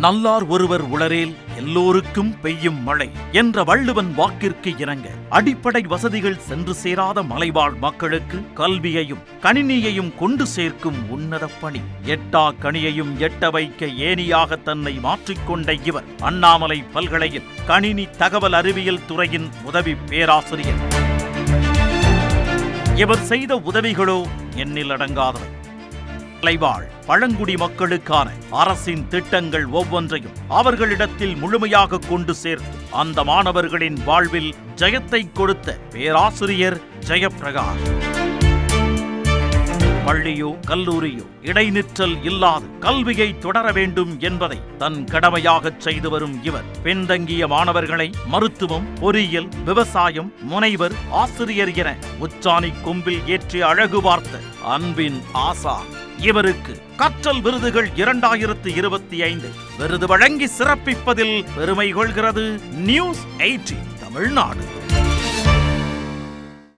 நல்லார் ஒருவர் உளரேல் எல்லோருக்கும் பெய்யும் மழை என்ற வள்ளுவன் வாக்கிற்கு இணங்க அடிப்படை வசதிகள் சென்று சேராத மலைவாழ் மக்களுக்கு கல்வியையும் கணினியையும் கொண்டு சேர்க்கும் உன்னத பணி. எட்டா கணியையும் எட்ட வைக்க ஏனியாக தன்னை மாற்றிக்கொண்ட இவர் அண்ணாமலை பல்கலையில் கணினி தகவல் அறிவியல் துறையின் உதவி பேராசிரியர். இவர் செய்த உதவிகளோ எண்ணில் அடங்காதவை. மலைவாழ் பழங்குடி மக்களுக்கான அரசின் திட்டங்கள் ஒவ்வொன்றையும் அவர்களிடத்தில் முழுமையாக கொண்டு சேர்த்து அந்த மாணவர்களின் வாழ்வில் ஜெயத்தை கொடுத்த பேராசிரியர் ஜெயப்பிரகாஷ். பள்ளியோ கல்லூரியோ இடைநிற்றல் இல்லாது கல்வியை தொடர வேண்டும் என்பதை தன் கடமையாகச் செய்து வரும் இவர் பின்தங்கிய மாணவர்களை மருத்துவம் பொறியியல் விவசாயம் முனைவர் ஆசிரியர் என உச்சாணி கொம்பில் ஏற்றி அழகு பார்த்த அன்பின் ஆசா இவருக்கு கற்றல் விருதுகள் இரண்டாயிரத்து இருபத்தி ஐந்து. விருது வழங்கி சிறப்பிப்பதில் பெருமை கொள்கிறது நியூஸ் எயிட்டி தமிழ்நாடு.